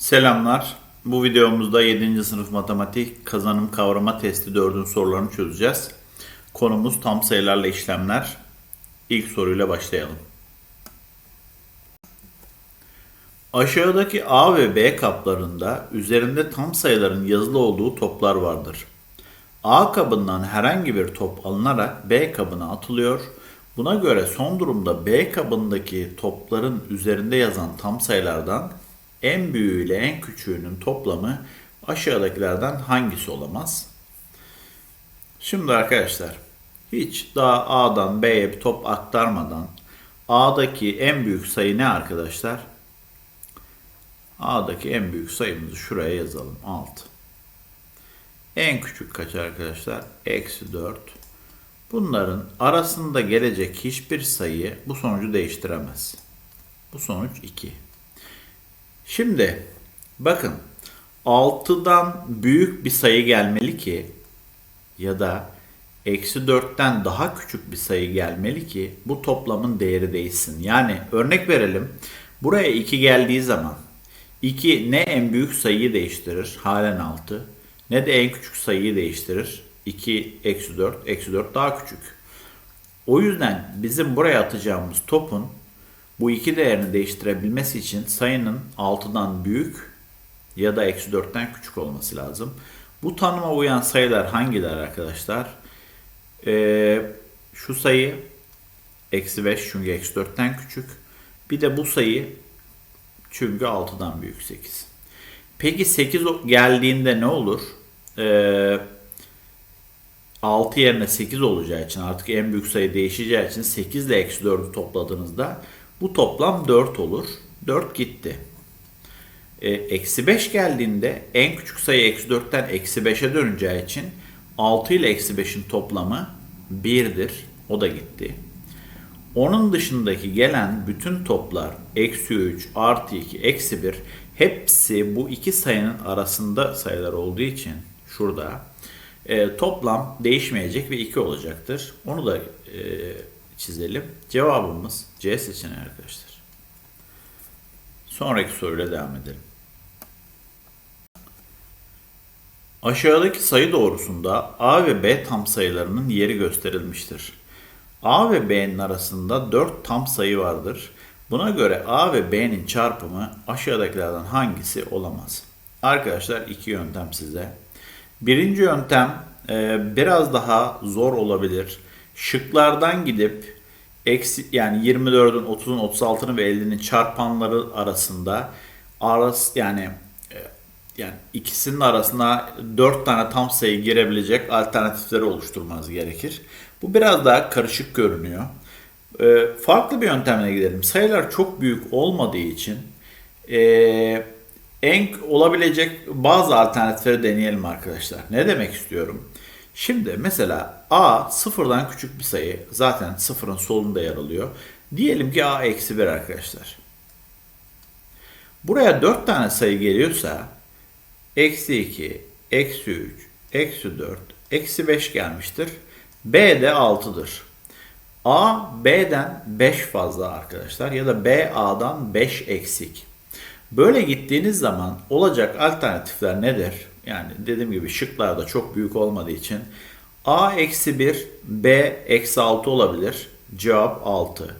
Selamlar. Bu videomuzda 7. sınıf matematik kazanım kavrama testi 4'ün sorularını çözeceğiz. Konumuz tam sayılarla işlemler. İlk soruyla başlayalım. Aşağıdaki A ve B kaplarında üzerinde tam sayıların yazılı olduğu toplar vardır. A kabından herhangi bir top alınarak B kabına atılıyor. Buna göre son durumda B kabındaki topların üzerinde yazan tam sayılardan en büyüğü ile en küçüğünün toplamı aşağıdakilerden hangisi olamaz? Şimdi arkadaşlar hiç daha A'dan B'ye bir top aktarmadan A'daki en büyük sayı ne arkadaşlar? A'daki en büyük sayımızı şuraya yazalım. 6. En küçük kaç arkadaşlar? Eksi 4. Bunların arasında gelecek hiçbir sayı bu sonucu değiştiremez. Bu sonuç 2. Şimdi bakın 6'dan büyük bir sayı gelmeli ki ya da eksi 4'ten daha küçük bir sayı gelmeli ki bu toplamın değeri değişsin. Yani örnek verelim. Buraya 2 geldiği zaman 2 ne en büyük sayıyı değiştirir halen 6 ne de en küçük sayıyı değiştirir. 2 eksi 4 eksi 4 daha küçük. O yüzden bizim buraya atacağımız topun bu iki değerini değiştirebilmesi için sayının 6'dan büyük ya da eksi 4'ten küçük olması lazım. Bu tanıma uyan sayılar hangiler arkadaşlar? Ee, şu sayı eksi 5 çünkü eksi 4'ten küçük. Bir de bu sayı çünkü 6'dan büyük 8. Peki 8 geldiğinde ne olur? Ee, 6 yerine 8 olacağı için artık en büyük sayı değişeceği için 8 ile eksi 4'ü topladığınızda bu toplam 4 olur. 4 gitti. E, eksi 5 geldiğinde en küçük sayı eksi 4'ten eksi 5'e döneceği için 6 ile eksi 5'in toplamı 1'dir. O da gitti. Onun dışındaki gelen bütün toplar eksi 3, artı 2, eksi 1 hepsi bu iki sayının arasında sayılar olduğu için şurada e, toplam değişmeyecek ve 2 olacaktır. Onu da e, çizelim. Cevabımız C seçeneği arkadaşlar. Sonraki soruyla devam edelim. Aşağıdaki sayı doğrusunda A ve B tam sayılarının yeri gösterilmiştir. A ve B'nin arasında 4 tam sayı vardır. Buna göre A ve B'nin çarpımı aşağıdakilerden hangisi olamaz? Arkadaşlar iki yöntem size. Birinci yöntem e, biraz daha zor olabilir. Şıklardan gidip eksi yani 24'ün, 30'un, 36'nın ve 50'nin çarpanları arasında arası yani e, yani ikisinin arasında 4 tane tam sayı girebilecek alternatifleri oluşturmanız gerekir. Bu biraz daha karışık görünüyor. E, farklı bir yöntemle gidelim. Sayılar çok büyük olmadığı için e, en olabilecek bazı alternatifleri deneyelim arkadaşlar. Ne demek istiyorum? Şimdi mesela a sıfırdan küçük bir sayı. Zaten sıfırın solunda yer alıyor. Diyelim ki a eksi 1 arkadaşlar. Buraya 4 tane sayı geliyorsa eksi 2, eksi 3, eksi 4, eksi 5 gelmiştir. B de 6'dır. A B'den 5 fazla arkadaşlar ya da B A'dan 5 eksik. Böyle gittiğiniz zaman olacak alternatifler nedir? Yani dediğim gibi şıklar da çok büyük olmadığı için A eksi 1, B eksi 6 olabilir. Cevap 6.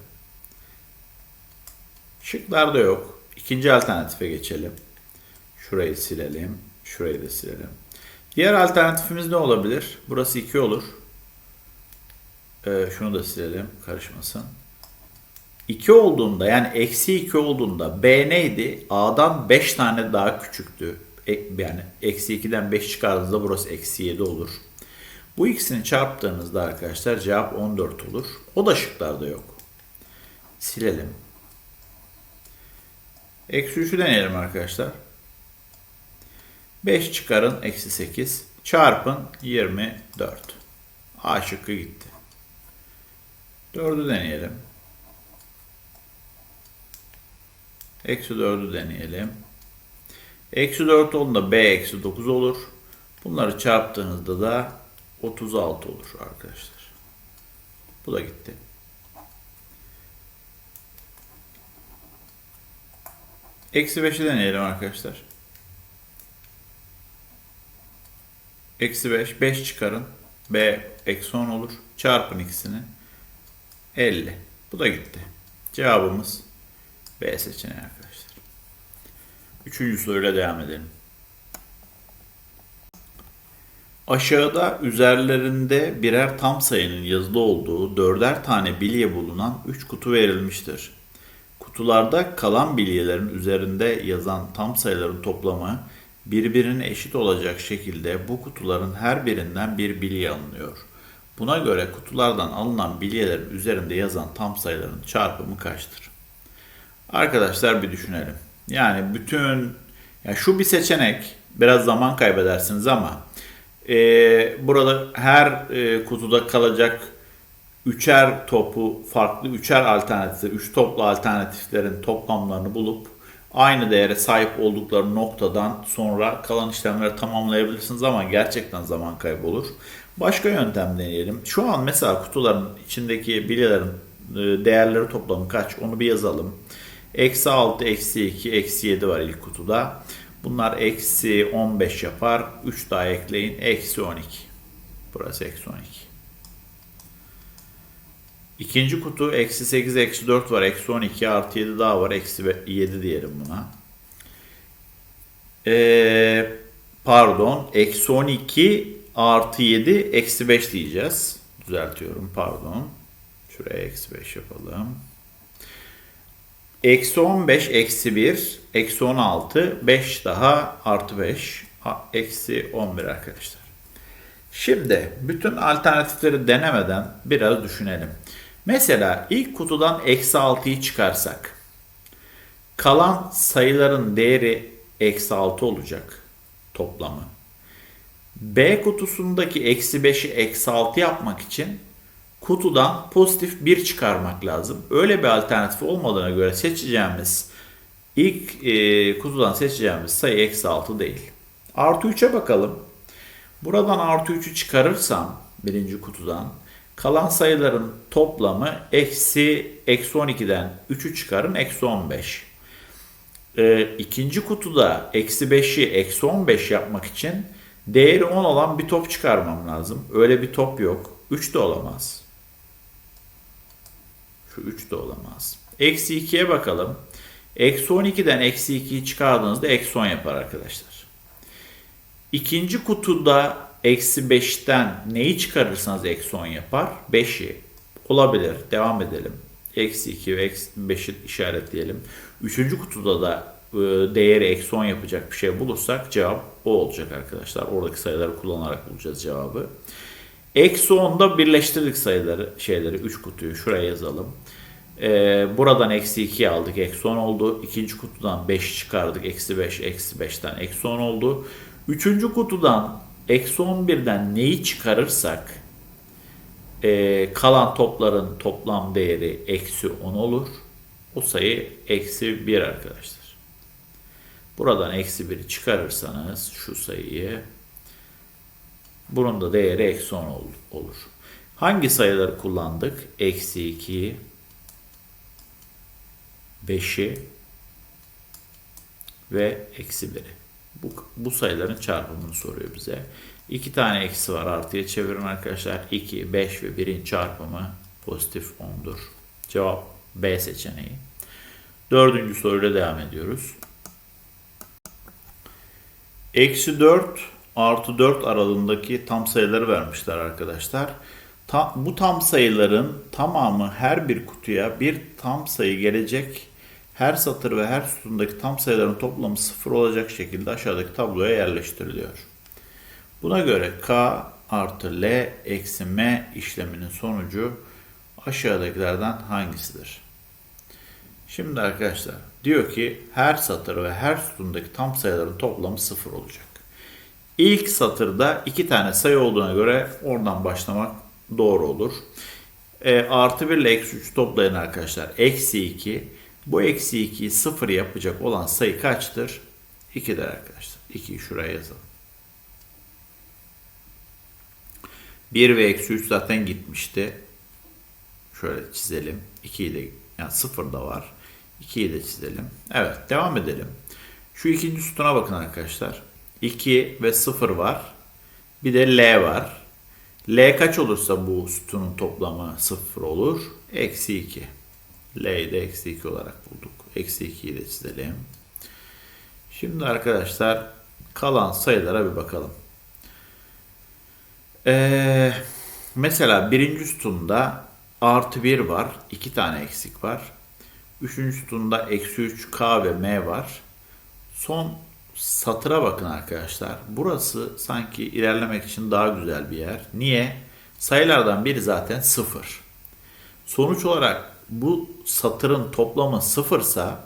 Şıklarda yok. İkinci alternatife geçelim. Şurayı silelim. Şurayı da silelim. Diğer alternatifimiz ne olabilir? Burası 2 olur. Ee, şunu da silelim. Karışmasın. 2 olduğunda yani eksi 2 olduğunda B neydi? A'dan 5 tane daha küçüktü. E, yani eksi 2'den 5 çıkardığınızda burası eksi 7 olur. Bu ikisini çarptığınızda arkadaşlar cevap 14 olur. O da şıklarda yok. Silelim. Eksi 3'ü deneyelim arkadaşlar. 5 çıkarın eksi 8 çarpın 24. A şıkkı gitti. 4'ü deneyelim. Eksi 4'ü deneyelim. Eksi 4 olduğunda B eksi 9 olur. Bunları çarptığınızda da 36 olur arkadaşlar. Bu da gitti. Eksi 5'i deneyelim arkadaşlar. Eksi 5. 5 çıkarın. B eksi 10 olur. Çarpın ikisini. 50. Bu da gitti. Cevabımız B seçeneği Üçüncü soruyla devam edelim. Aşağıda üzerlerinde birer tam sayının yazılı olduğu dörder tane bilye bulunan 3 kutu verilmiştir. Kutularda kalan bilyelerin üzerinde yazan tam sayıların toplamı birbirine eşit olacak şekilde bu kutuların her birinden bir bilye alınıyor. Buna göre kutulardan alınan bilyelerin üzerinde yazan tam sayıların çarpımı kaçtır? Arkadaşlar bir düşünelim. Yani bütün ya şu bir seçenek biraz zaman kaybedersiniz ama e, burada her e, kutuda kalacak üçer topu farklı üçer alternatif, üç toplu alternatiflerin toplamlarını bulup aynı değere sahip oldukları noktadan sonra kalan işlemleri tamamlayabilirsiniz ama gerçekten zaman kaybı olur. Başka yöntem deneyelim. Şu an mesela kutuların içindeki bilyelerin e, değerleri toplamı kaç onu bir yazalım. Eksi 6, eksi 2, eksi 7 var ilk kutuda. Bunlar eksi 15 yapar. 3 daha ekleyin. Eksi 12. Burası eksi 12. İkinci kutu eksi 8, eksi 4 var. Eksi 12 artı 7 daha var. Eksi 7 diyelim buna. Ee, pardon. Eksi 12 artı 7 eksi 5 diyeceğiz. Düzeltiyorum pardon. Şuraya eksi 5 yapalım. Eksi 15 eksi 1 eksi 16 5 daha artı 5 eksi 11 arkadaşlar. Şimdi bütün alternatifleri denemeden biraz düşünelim. Mesela ilk kutudan eksi 6'yı çıkarsak kalan sayıların değeri eksi 6 olacak toplamı. B kutusundaki eksi 5'i eksi 6 yapmak için kutudan pozitif 1 çıkarmak lazım. Öyle bir alternatif olmadığına göre seçeceğimiz ilk e, kutudan seçeceğimiz sayı eksi 6 değil. Artı 3'e bakalım. Buradan artı 3'ü çıkarırsam birinci kutudan kalan sayıların toplamı eksi, eksi 12'den 3'ü çıkarın eksi 15. E, ikinci kutuda eksi 5'i eksi 15 yapmak için değeri 10 olan bir top çıkarmam lazım. Öyle bir top yok. 3 de olamaz. Şu 3 de olamaz. Eksi 2'ye bakalım. Eksi 12'den eksi 2'yi çıkardığınızda eksi 10 yapar arkadaşlar. İkinci kutuda eksi 5'ten neyi çıkarırsanız eksi 10 yapar? 5'i. Olabilir. Devam edelim. Eksi 2 ve eksi 5'i işaretleyelim. Üçüncü kutuda da e, değeri eksi 10 yapacak bir şey bulursak cevap o olacak arkadaşlar. Oradaki sayıları kullanarak bulacağız cevabı. Eksi 10'da birleştirdik sayıları, şeyleri, 3 kutuyu şuraya yazalım. Ee, buradan eksi 2 aldık, eksi 10 oldu. İkinci kutudan 5 çıkardık, eksi 5, eksi 5'ten eksi 10 oldu. Üçüncü kutudan eksi 11'den neyi çıkarırsak e, kalan topların toplam değeri eksi 10 olur. O sayı eksi 1 arkadaşlar. Buradan eksi 1'i çıkarırsanız şu sayıyı bunun da değeri eksi 10 olur. Hangi sayıları kullandık? Eksi 2, 5'i ve eksi 1'i. Bu, bu sayıların çarpımını soruyor bize. İki tane eksi var artıya çevirin arkadaşlar. 2, 5 ve 1'in çarpımı pozitif 10'dur. Cevap B seçeneği. Dördüncü soruyla devam ediyoruz. Eksi 4 artı 4 aralığındaki tam sayıları vermişler arkadaşlar. Ta, bu tam sayıların tamamı her bir kutuya bir tam sayı gelecek. Her satır ve her sütundaki tam sayıların toplamı sıfır olacak şekilde aşağıdaki tabloya yerleştiriliyor. Buna göre K artı L eksi M işleminin sonucu aşağıdakilerden hangisidir? Şimdi arkadaşlar diyor ki her satır ve her sütundaki tam sayıların toplamı sıfır olacak. İlk satırda iki tane sayı olduğuna göre oradan başlamak doğru olur. E, artı 1 ile eksi 3 toplayın arkadaşlar. Eksi 2. Bu eksi 2'yi 0 yapacak olan sayı kaçtır? 2'dir arkadaşlar. 2'yi şuraya yazalım. 1 ve eksi 3 zaten gitmişti. Şöyle çizelim. 2'yi de yani 0 da var. 2'yi de çizelim. Evet devam edelim. Şu ikinci sütuna bakın arkadaşlar. 2 ve 0 var. Bir de L var. L kaç olursa bu sütunun toplamı 0 olur. Eksi 2. L'yi de eksi 2 olarak bulduk. Eksi 2'yi de çizelim. Şimdi arkadaşlar kalan sayılara bir bakalım. Ee, mesela birinci sütunda artı 1 var. 2 tane eksik var. Üçüncü sütunda eksi 3 K ve M var. Son satıra bakın arkadaşlar. Burası sanki ilerlemek için daha güzel bir yer. Niye? Sayılardan biri zaten 0. Sonuç olarak bu satırın toplamı sıfırsa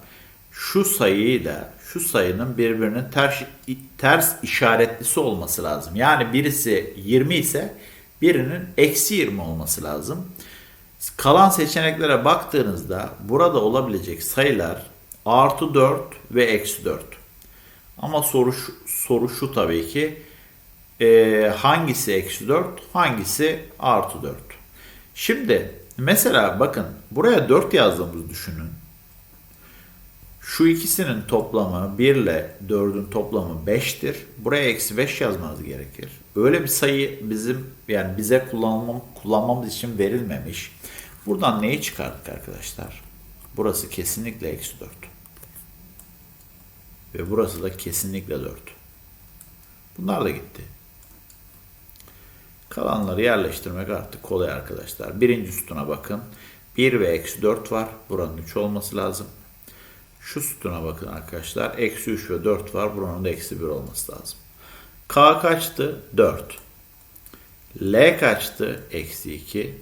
şu sayıyla şu sayının birbirinin ters, ters işaretlisi olması lazım. Yani birisi 20 ise birinin eksi 20 olması lazım. Kalan seçeneklere baktığınızda burada olabilecek sayılar artı 4 ve eksi 4. Ama soru şu, soru şu tabii ki e, hangisi eksi 4 hangisi artı 4. Şimdi mesela bakın buraya 4 yazdığımızı düşünün. Şu ikisinin toplamı 1 ile 4'ün toplamı 5'tir. Buraya eksi 5 yazmanız gerekir. Öyle bir sayı bizim yani bize kullanmam, kullanmamız için verilmemiş. Buradan neyi çıkardık arkadaşlar? Burası kesinlikle eksi 4. Ve burası da kesinlikle 4. Bunlar da gitti. Kalanları yerleştirmek artık kolay arkadaşlar. Birinci sütuna bakın. 1 ve eksi 4 var. Buranın 3 olması lazım. Şu sütuna bakın arkadaşlar. Eksi 3 ve 4 var. Buranın da eksi 1 olması lazım. K kaçtı? 4. L kaçtı? Eksi 2.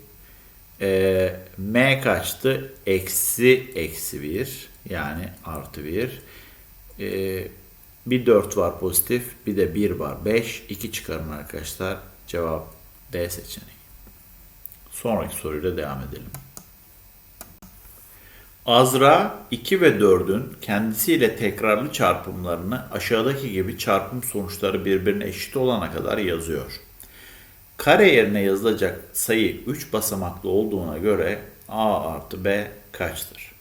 E, M kaçtı? Eksi eksi 1. Yani artı 1. E, bir 4 var pozitif. Bir de 1 var. 5. 2 çıkarın arkadaşlar. Cevap D seçeneği. Sonraki soruyla devam edelim. Azra 2 ve 4'ün kendisiyle tekrarlı çarpımlarını aşağıdaki gibi çarpım sonuçları birbirine eşit olana kadar yazıyor. Kare yerine yazılacak sayı 3 basamaklı olduğuna göre A artı B kaçtır?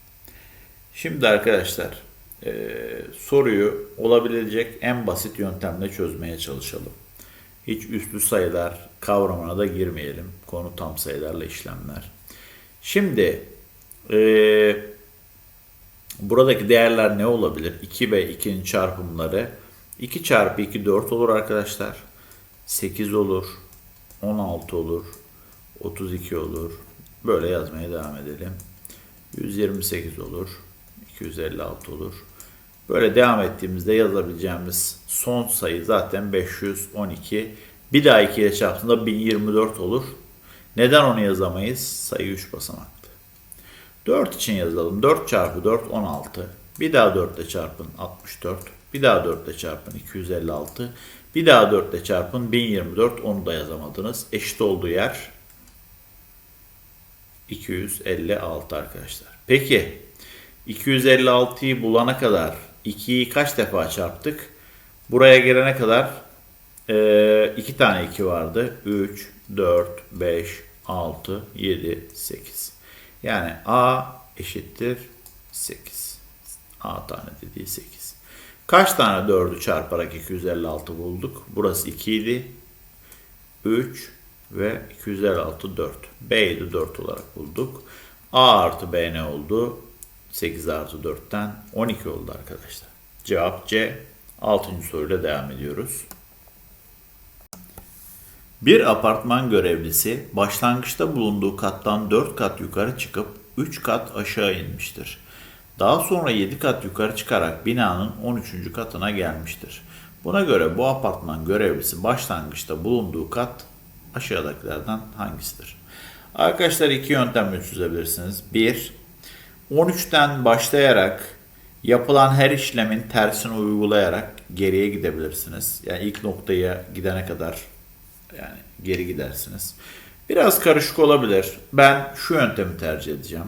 Şimdi arkadaşlar e, soruyu olabilecek en basit yöntemle çözmeye çalışalım. Hiç üstlü sayılar kavramına da girmeyelim. Konu tam sayılarla işlemler. Şimdi ee, buradaki değerler ne olabilir? 2 ve 2'nin çarpımları 2 çarpı 2 4 olur arkadaşlar. 8 olur. 16 olur. 32 olur. Böyle yazmaya devam edelim. 128 olur. 256 olur. Böyle devam ettiğimizde yazabileceğimiz son sayı zaten 512. Bir daha 2 ile çarptığında 1024 olur. Neden onu yazamayız? Sayı 3 basamaklı. 4 için yazalım. 4 çarpı 4 16. Bir daha 4 ile çarpın 64. Bir daha 4 ile çarpın 256. Bir daha 4 ile çarpın 1024. Onu da yazamadınız. Eşit olduğu yer 256 arkadaşlar. Peki 256'yı bulana kadar 2'yi kaç defa çarptık? Buraya gelene kadar 2 tane 2 vardı. 3, 4, 5, 6, 7, 8. Yani A eşittir 8. A tane dediği 8. Kaç tane 4'ü çarparak 256 bulduk? Burası 2 idi. 3 ve 256 4. B'yi de 4 olarak bulduk. A artı B ne oldu? 8 artı 4'ten 12 oldu arkadaşlar. Cevap C. 6. soruyla devam ediyoruz. Bir apartman görevlisi başlangıçta bulunduğu kattan 4 kat yukarı çıkıp 3 kat aşağı inmiştir. Daha sonra 7 kat yukarı çıkarak binanın 13. katına gelmiştir. Buna göre bu apartman görevlisi başlangıçta bulunduğu kat aşağıdakilerden hangisidir? Arkadaşlar iki yöntemle çözebilirsiniz. Bir, 13'ten başlayarak yapılan her işlemin tersini uygulayarak geriye gidebilirsiniz. Yani ilk noktaya gidene kadar yani geri gidersiniz. Biraz karışık olabilir. Ben şu yöntemi tercih edeceğim.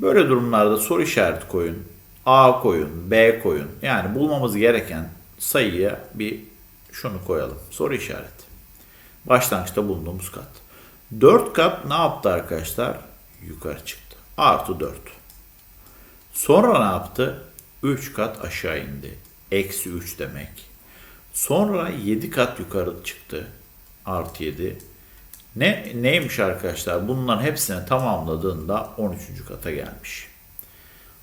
Böyle durumlarda soru işareti koyun. A koyun, B koyun. Yani bulmamız gereken sayıya bir şunu koyalım. Soru işareti. Başlangıçta bulunduğumuz kat. 4 kat ne yaptı arkadaşlar? Yukarı çıktı. Artı 4. Sonra ne yaptı? 3 kat aşağı indi. Eksi 3 demek. Sonra 7 kat yukarı çıktı. artı 7. Ne, neymiş arkadaşlar? Bunların hepsini tamamladığında 13. kata gelmiş.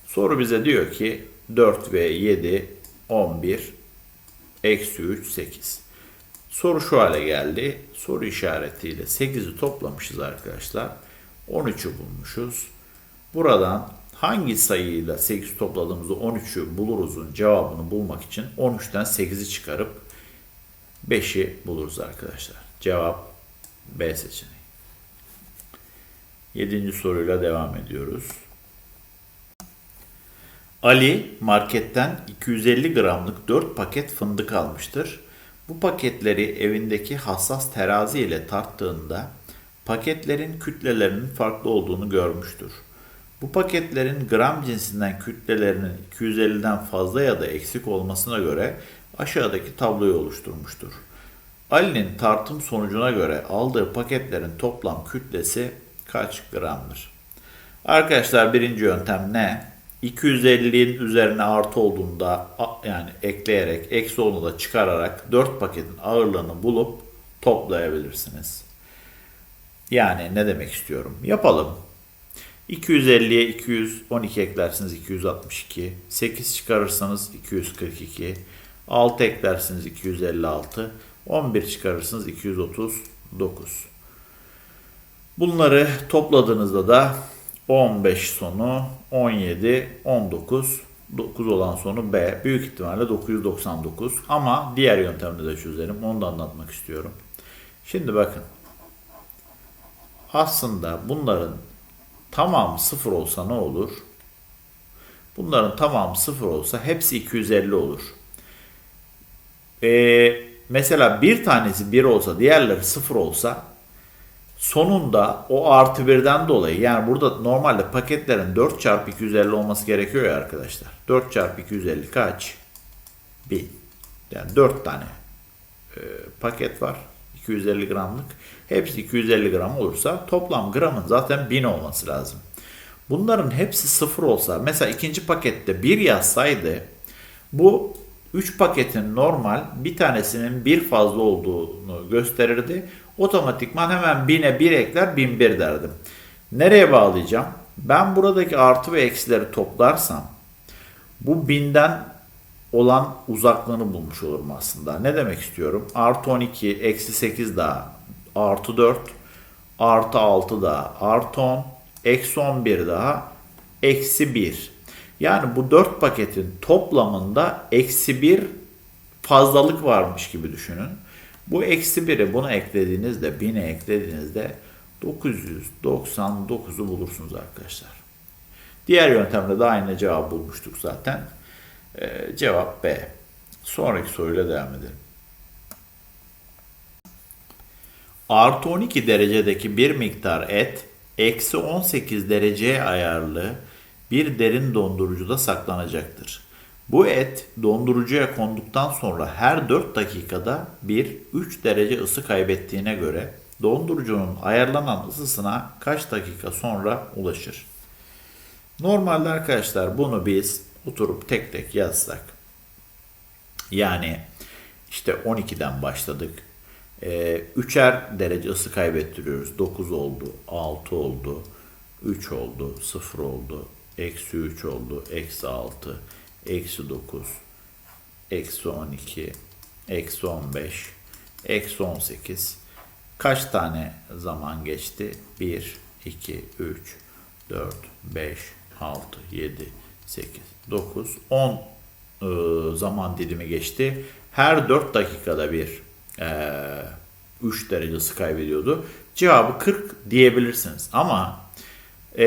Soru bize diyor ki 4 ve 7 11 eksi 3 8. Soru şu hale geldi. Soru işaretiyle 8'i toplamışız arkadaşlar. 13'ü bulmuşuz. Buradan hangi sayıyla 8 topladığımızda 13'ü buluruzun cevabını bulmak için 13'ten 8'i çıkarıp 5'i buluruz arkadaşlar. Cevap B seçeneği. 7. soruyla devam ediyoruz. Ali marketten 250 gramlık 4 paket fındık almıştır. Bu paketleri evindeki hassas terazi ile tarttığında paketlerin kütlelerinin farklı olduğunu görmüştür. Bu paketlerin gram cinsinden kütlelerinin 250'den fazla ya da eksik olmasına göre aşağıdaki tabloyu oluşturmuştur. Ali'nin tartım sonucuna göre aldığı paketlerin toplam kütlesi kaç gramdır? Arkadaşlar birinci yöntem ne? 250'nin üzerine artı olduğunda yani ekleyerek eksi olduğunu da çıkararak 4 paketin ağırlığını bulup toplayabilirsiniz. Yani ne demek istiyorum? Yapalım. 250'ye 212 eklersiniz 262. 8 çıkarırsanız 242. 6 eklersiniz 256. 11 çıkarırsınız 239. Bunları topladığınızda da 15 sonu 17, 19, 9 olan sonu B. Büyük ihtimalle 999 ama diğer yöntemde de çözerim. Onu da anlatmak istiyorum. Şimdi bakın. Aslında bunların tamamı sıfır olsa ne olur? Bunların tamamı sıfır olsa hepsi 250 olur. Ee, mesela bir tanesi 1 olsa diğerleri 0 olsa sonunda o artı birden dolayı yani burada normalde paketlerin 4 çarpı 250 olması gerekiyor ya arkadaşlar. 4 çarpı 250 kaç? 1000. Yani 4 tane e, paket var. 250 gramlık. Hepsi 250 gram olursa toplam gramın zaten 1000 olması lazım. Bunların hepsi sıfır olsa mesela ikinci pakette 1 yazsaydı bu 3 paketin normal bir tanesinin bir fazla olduğunu gösterirdi. Otomatikman hemen 1000'e 1 ekler 1001 derdim. Nereye bağlayacağım? Ben buradaki artı ve eksileri toplarsam bu 1000'den olan uzaklığını bulmuş olurum aslında. Ne demek istiyorum? Artı 12, eksi 8 daha, artı 4, artı 6 daha, artı 10, eksi 11 daha, eksi 1. Yani bu 4 paketin toplamında eksi 1 fazlalık varmış gibi düşünün. Bu eksi 1'i buna eklediğinizde, 1000'e eklediğinizde 999'u bulursunuz arkadaşlar. Diğer yöntemle de aynı cevabı bulmuştuk zaten. Ee, cevap B. Sonraki soruyla devam edelim. Artı 12 derecedeki bir miktar et, eksi 18 dereceye ayarlı bir derin dondurucuda saklanacaktır. Bu et dondurucuya konduktan sonra her 4 dakikada bir 3 derece ısı kaybettiğine göre dondurucunun ayarlanan ısısına kaç dakika sonra ulaşır? Normalde arkadaşlar bunu biz oturup tek tek yazsak. Yani işte 12'den başladık. Ee, üçer derece ısı kaybettiriyoruz. 9 oldu, 6 oldu, 3 oldu, 0 oldu, eksi 3 oldu, eksi 6, eksi 9, eksi 12, eksi 15, eksi 18. Kaç tane zaman geçti? 1, 2, 3, 4, 5, 6, 7, 8, 9, 10 e, zaman dilimi geçti. Her 4 dakikada bir e, 3 derece ısı kaybediyordu. Cevabı 40 diyebilirsiniz ama e,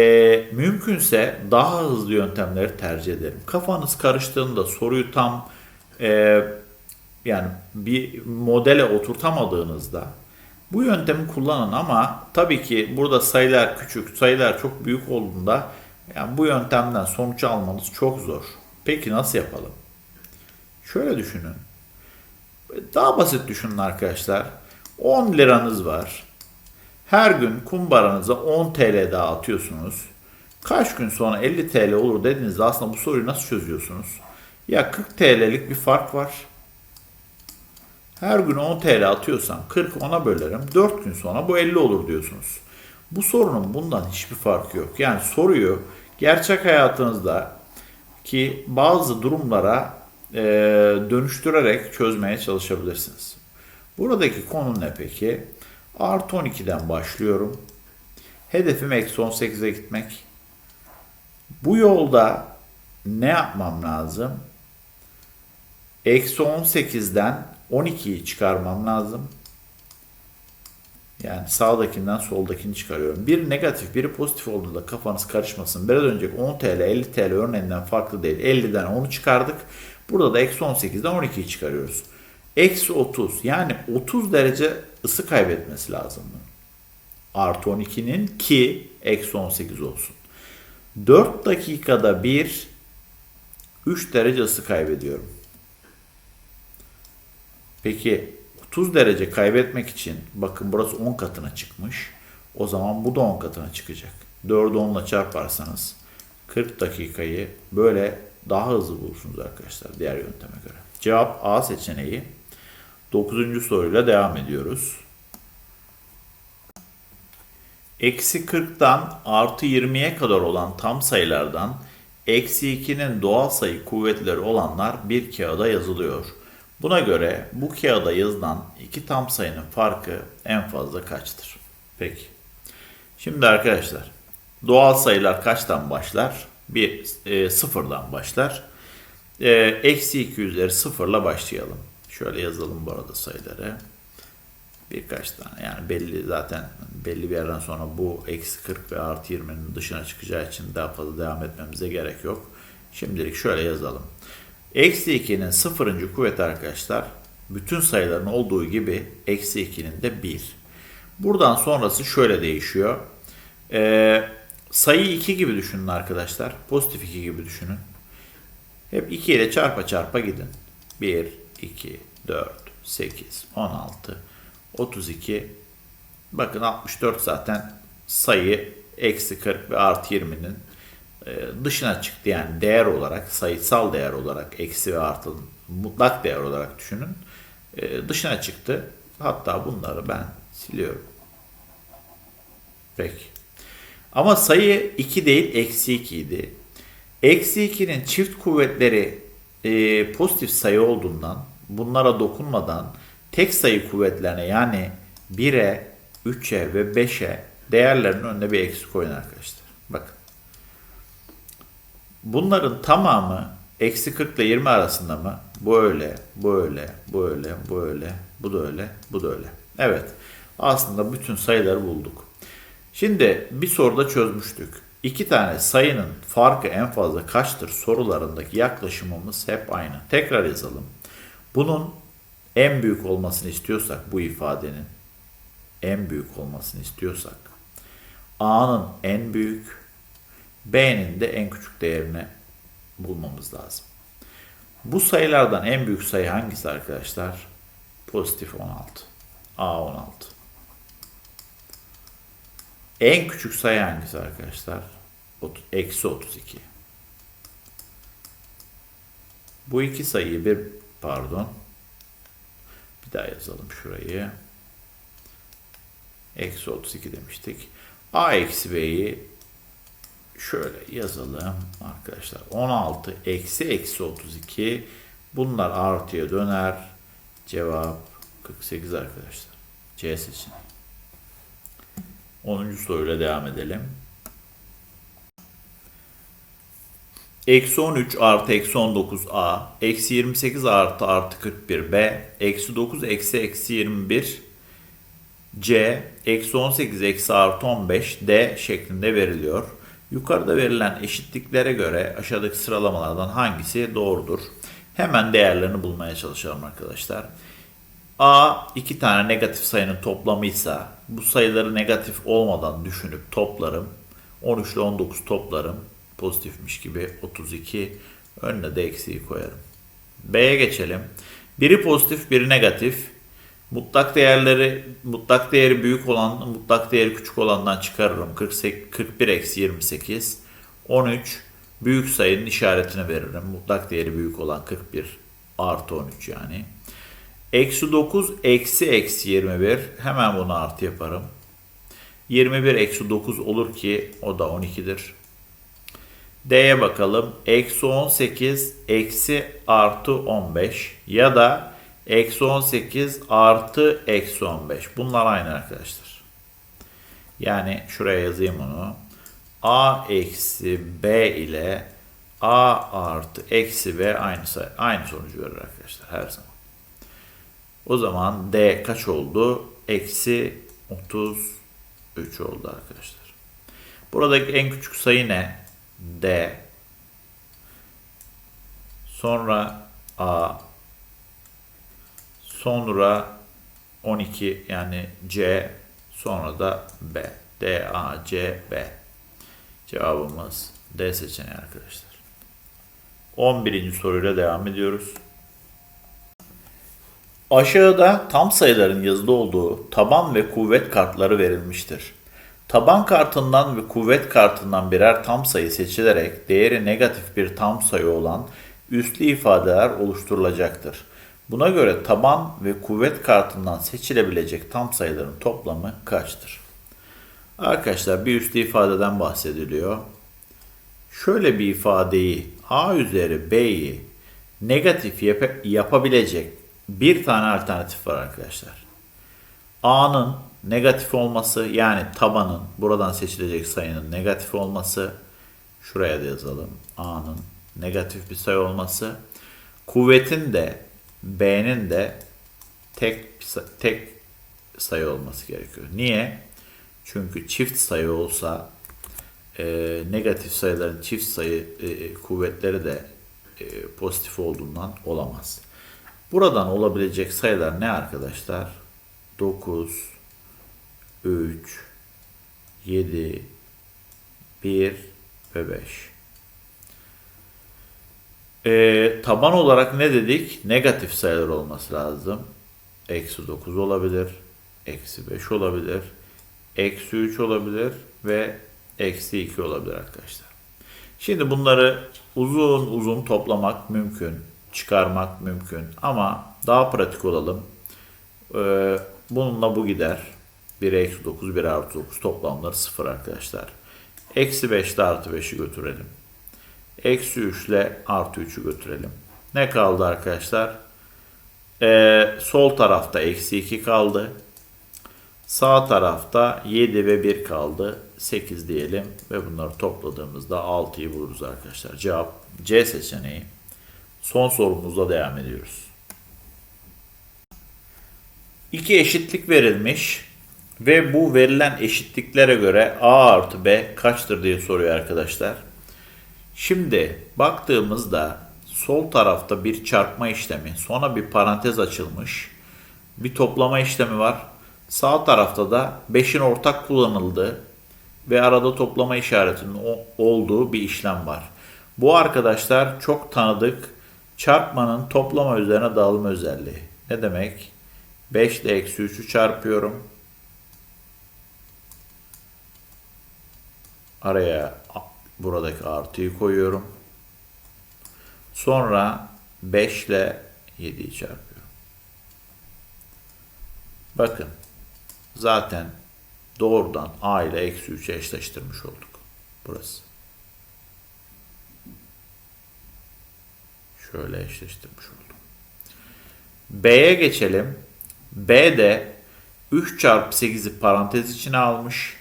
mümkünse daha hızlı yöntemleri tercih ederim. Kafanız karıştığında soruyu tam e, yani bir modele oturtamadığınızda bu yöntemi kullanın ama tabii ki burada sayılar küçük, sayılar çok büyük olduğunda yani bu yöntemden sonuç almanız çok zor. Peki nasıl yapalım? Şöyle düşünün. Daha basit düşünün arkadaşlar. 10 liranız var. Her gün kumbaranıza 10 TL daha atıyorsunuz. Kaç gün sonra 50 TL olur dediğinizde aslında bu soruyu nasıl çözüyorsunuz? Ya 40 TL'lik bir fark var. Her gün 10 TL atıyorsam 40 ona bölerim. 4 gün sonra bu 50 olur diyorsunuz. Bu sorunun bundan hiçbir farkı yok. Yani soruyu gerçek hayatınızda ki bazı durumlara e, dönüştürerek çözmeye çalışabilirsiniz. Buradaki konu ne peki? Artı 12'den başlıyorum. Hedefim eksi 18'e gitmek. Bu yolda ne yapmam lazım? Eksi 18'den 12'yi çıkarmam lazım. Yani sağdakinden soldakini çıkarıyorum. Bir negatif, biri pozitif olduğunda kafanız karışmasın. Biraz önceki 10 TL, 50 TL örneğinden farklı değil. 50'den 10'u çıkardık. Burada da eksi 18'den 12'yi çıkarıyoruz. Eksi 30 yani 30 derece ısı kaybetmesi lazım. Artı 12'nin ki eksi 18 olsun. 4 dakikada bir 3 derece ısı kaybediyorum. Peki 30 derece kaybetmek için bakın burası 10 katına çıkmış. O zaman bu da 10 katına çıkacak. 4'ü 10 ile çarparsanız 40 dakikayı böyle daha hızlı bulursunuz arkadaşlar diğer yönteme göre. Cevap A seçeneği. 9. soruyla devam ediyoruz. Eksi 40'tan artı 20'ye kadar olan tam sayılardan eksi 2'nin doğal sayı kuvvetleri olanlar bir kağıda yazılıyor. Buna göre bu kağıda yazılan iki tam sayının farkı en fazla kaçtır? Peki. Şimdi arkadaşlar doğal sayılar kaçtan başlar? Bir e, sıfırdan başlar. E, eksi 2 üzeri sıfırla başlayalım. Şöyle yazalım bu arada sayıları. Birkaç tane yani belli zaten belli bir yerden sonra bu eksi 40 ve artı 20'nin dışına çıkacağı için daha fazla devam etmemize gerek yok. Şimdilik şöyle yazalım. Eksi 2'nin sıfırıncı kuvveti arkadaşlar bütün sayıların olduğu gibi eksi 2'nin de 1. Buradan sonrası şöyle değişiyor. Ee, sayı 2 gibi düşünün arkadaşlar. Pozitif 2 gibi düşünün. Hep 2 ile çarpa çarpa gidin. 1, 2, 4, 8, 16, 32. Bakın 64 zaten sayı eksi 40 ve artı 20'nin e, dışına çıktı. Yani değer olarak, sayısal değer olarak eksi ve artı mutlak değer olarak düşünün. E, dışına çıktı. Hatta bunları ben siliyorum. Peki. Ama sayı 2 değil, eksi 2 idi. Eksi 2'nin çift kuvvetleri e, pozitif sayı olduğundan bunlara dokunmadan tek sayı kuvvetlerine yani 1'e, 3'e ve 5'e değerlerin önüne bir eksi koyun arkadaşlar. Bakın. Bunların tamamı eksi 40 ile 20 arasında mı? Bu öyle, bu öyle, bu öyle, bu öyle, bu da öyle, bu da öyle. Evet. Aslında bütün sayıları bulduk. Şimdi bir soruda çözmüştük. İki tane sayının farkı en fazla kaçtır sorularındaki yaklaşımımız hep aynı. Tekrar yazalım. Bunun en büyük olmasını istiyorsak bu ifadenin en büyük olmasını istiyorsak A'nın en büyük B'nin de en küçük değerini bulmamız lazım. Bu sayılardan en büyük sayı hangisi arkadaşlar? Pozitif 16. A 16. En küçük sayı hangisi arkadaşlar? Eksi 32. Bu iki sayıyı bir pardon bir daha yazalım şurayı. Eksi 32 demiştik. A eksi B'yi şöyle yazalım arkadaşlar. 16 eksi eksi 32 bunlar artıya döner. Cevap 48 arkadaşlar. C seçeneği. 10. soruyla devam edelim. Eksi 13 artı eksi 19 A, eksi 28 artı artı 41 B, eksi 9 eksi eksi 21 C, eksi 18 eksi artı 15 D şeklinde veriliyor. Yukarıda verilen eşitliklere göre aşağıdaki sıralamalardan hangisi doğrudur? Hemen değerlerini bulmaya çalışalım arkadaşlar. A iki tane negatif sayının toplamıysa bu sayıları negatif olmadan düşünüp toplarım. 13 ile 19 toplarım. Pozitifmiş gibi 32. Önüne de eksiği koyarım. B'ye geçelim. Biri pozitif, biri negatif. Mutlak değerleri, mutlak değeri büyük olan, mutlak değeri küçük olandan çıkarırım. 48, 41 eksi 28. 13 büyük sayının işaretini veririm. Mutlak değeri büyük olan 41 artı 13 yani. Eksi 9 eksi eksi 21. Hemen bunu artı yaparım. 21 eksi 9 olur ki o da 12'dir. D'ye bakalım. Eksi 18 eksi artı 15 ya da eksi 18 artı eksi 15. Bunlar aynı arkadaşlar. Yani şuraya yazayım onu. A eksi B ile A artı eksi B aynı, aynı sonucu verir arkadaşlar her zaman. O zaman D kaç oldu? Eksi 33 oldu arkadaşlar. Buradaki en küçük sayı ne? D. Sonra A. Sonra 12 yani C. Sonra da B. D, A, C, B. Cevabımız D seçeneği arkadaşlar. 11. soruyla devam ediyoruz. Aşağıda tam sayıların yazılı olduğu taban ve kuvvet kartları verilmiştir. Taban kartından ve kuvvet kartından birer tam sayı seçilerek değeri negatif bir tam sayı olan üslü ifadeler oluşturulacaktır. Buna göre taban ve kuvvet kartından seçilebilecek tam sayıların toplamı kaçtır? Arkadaşlar bir üslü ifadeden bahsediliyor. Şöyle bir ifadeyi a üzeri b'yi negatif yap- yapabilecek bir tane alternatif var arkadaşlar. A'nın negatif olması yani tabanın buradan seçilecek sayının negatif olması şuraya da yazalım. A'nın negatif bir sayı olması kuvvetin de B'nin de tek tek sayı olması gerekiyor. Niye? Çünkü çift sayı olsa e, negatif sayıların çift sayı e, kuvvetleri de e, pozitif olduğundan olamaz. Buradan olabilecek sayılar ne arkadaşlar? 9, 3, 7, 1 ve 5. Ee, taban olarak ne dedik? Negatif sayılar olması lazım. Eksi 9 olabilir. Eksi 5 olabilir. Eksi 3 olabilir. Ve eksi 2 olabilir arkadaşlar. Şimdi bunları uzun uzun toplamak mümkün. Çıkarmak mümkün. Ama daha pratik olalım. Ee, bununla bu gider. 1 eksi 9, 1 artı 9 toplamları 0 arkadaşlar. Eksi 5 ile artı 5'i götürelim. Eksi 3 ile artı 3'ü götürelim. Ne kaldı arkadaşlar? Ee, sol tarafta eksi 2 kaldı. Sağ tarafta 7 ve 1 kaldı. 8 diyelim ve bunları topladığımızda 6'yı buluruz arkadaşlar. Cevap C seçeneği. Son sorumuzla devam ediyoruz. İki eşitlik verilmiş ve bu verilen eşitliklere göre A artı B kaçtır diye soruyor arkadaşlar. Şimdi baktığımızda sol tarafta bir çarpma işlemi, sonra bir parantez açılmış, bir toplama işlemi var. Sağ tarafta da 5'in ortak kullanıldığı ve arada toplama işaretinin olduğu bir işlem var. Bu arkadaşlar çok tanıdık çarpmanın toplama üzerine dağılma özelliği. Ne demek? 5 ile eksi 3'ü çarpıyorum. Araya buradaki artıyı koyuyorum. Sonra 5 ile 7'yi çarpıyorum. Bakın zaten doğrudan a ile eksi 3'ü eşleştirmiş olduk. Burası. Şöyle eşleştirmiş oldum. B'ye geçelim. B de 3 çarpı 8'i parantez içine almış.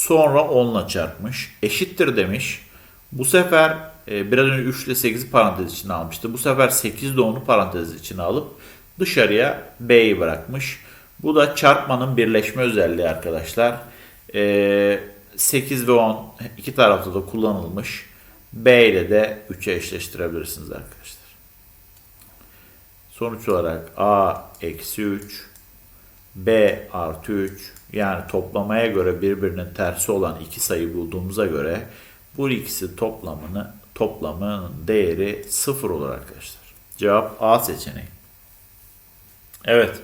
Sonra 10 ile çarpmış. Eşittir demiş. Bu sefer e, biraz önce 3 ile 8'i parantez içine almıştı. Bu sefer 8 ile 10'u parantez içine alıp dışarıya B'yi bırakmış. Bu da çarpmanın birleşme özelliği arkadaşlar. E, 8 ve 10 iki tarafta da kullanılmış. B ile de 3'e eşleştirebilirsiniz arkadaşlar. Sonuç olarak A eksi 3 B artı 3 yani toplamaya göre birbirinin tersi olan iki sayı bulduğumuza göre bu ikisi toplamını toplamının değeri 0 olur arkadaşlar. Cevap A seçeneği. Evet.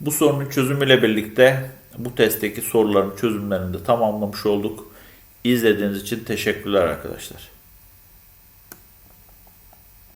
Bu sorunun çözümüyle birlikte bu testteki soruların çözümlerini de tamamlamış olduk. İzlediğiniz için teşekkürler arkadaşlar.